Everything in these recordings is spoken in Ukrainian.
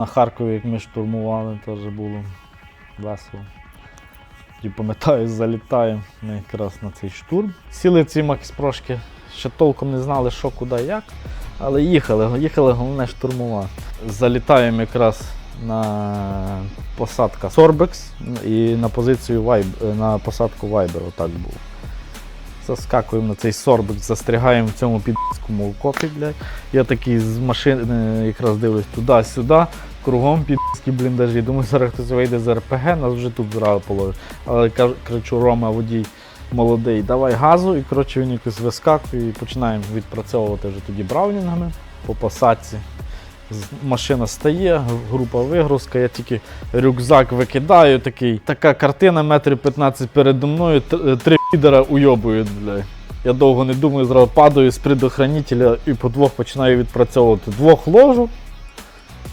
На Харкові, як ми штурмували, теж було весело. Тоді пам'ятаю, залітаємо ми якраз на цей штурм. Сіли ці макспрошки, ще толком не знали, що, куди, як. Але їхали, їхали головне штурмувати. Залітаємо якраз на посадка Сорбекс і на позицію Вайб, на посадку Вайбер, отак було. Заскакуємо на цей Сорбекс, застрягаємо в цьому підському окопі, блядь. Я такий з машини якраз дивлюсь туди-сюди, кругом підські бліндажі. Думаю, зараз хтось вийде з РПГ, нас вже тут зразу половить. Але кричу, Рома, водій молодий, давай газу. І коротше він якось вискакує і починаємо відпрацьовувати вже тоді браунінгами по посадці. З- Машина стає, група вигрузка, я тільки рюкзак викидаю, такий. Така картина метрів 15 передо мною, е, три підера уйобують. Я довго не думаю, зразу падаю з предохранителя і по двох починаю відпрацьовувати. Двох ложу,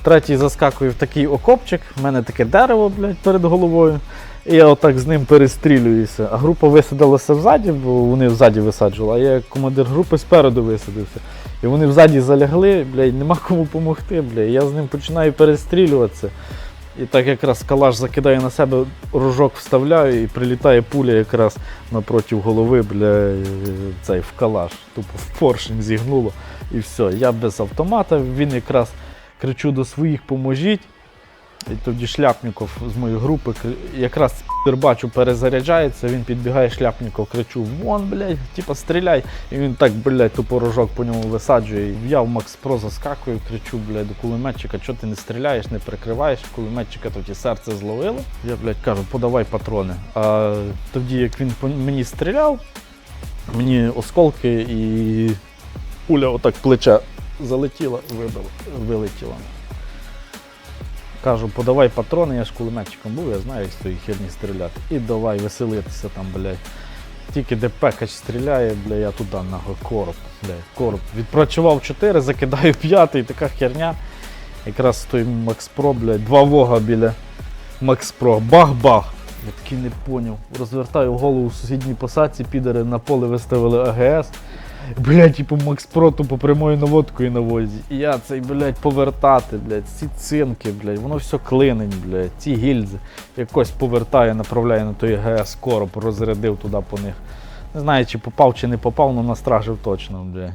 третій заскакує в такий окопчик, в мене таке дерево, блядь, перед головою. І я отак з ним перестрілююся. А група висадилася взаді, бо вони взаді висаджували, а я командир групи спереду висадився. І вони взаді залягли, блядь, нема кому допомогти, блядь. Я з ним починаю перестрілюватися. І так якраз калаш закидаю на себе, рожок вставляю і прилітає пуля якраз напроти голови, бля, цей в калаш. Тупо в поршень зігнуло. І все. Я без автомата, він якраз кричу до своїх поможіть. І тоді шляпніков з моєї групи якраз бачу, перезаряджається, він підбігає шляпніков, кричу: вон, блядь, типа стріляй. І він так, блядь, тупо рожок по ньому висаджує. І Я в Макс Про заскакую, кричу, блядь, до кулеметчика, чого ти не стріляєш, не прикриваєш. Кулеметчика тоді серце зловило. Я, блядь, кажу, подавай патрони. А тоді, як він мені стріляв, мені осколки і пуля отак плече залетіла, вибила, вилетіла. Кажу, подавай патрони, я ж кулеметчиком був, я знаю, як з тої херні стріляти. І давай веселитися там, блядь. Тільки де стріляє, бля, я туди нахуй короб, бля, короб. Відпрацював 4, закидаю п'ятий, така херня. Якраз той Макс Про, блядь, два вога біля Макс Про. Бах-бах. Я такий не поняв. Розвертаю голову в сусідній посадці, підери на поле виставили АГС. Блять, типу Макс Про тупо прямою наводкою на. І я цей, блядь, повертати, блядь, ці цинки, блядь, воно все клинень, блядь, ці гільзи. Якось повертає, направляє на той ГС короб, розрядив туди по них. Не знаю, чи попав, чи не попав, але настражив точно, блядь.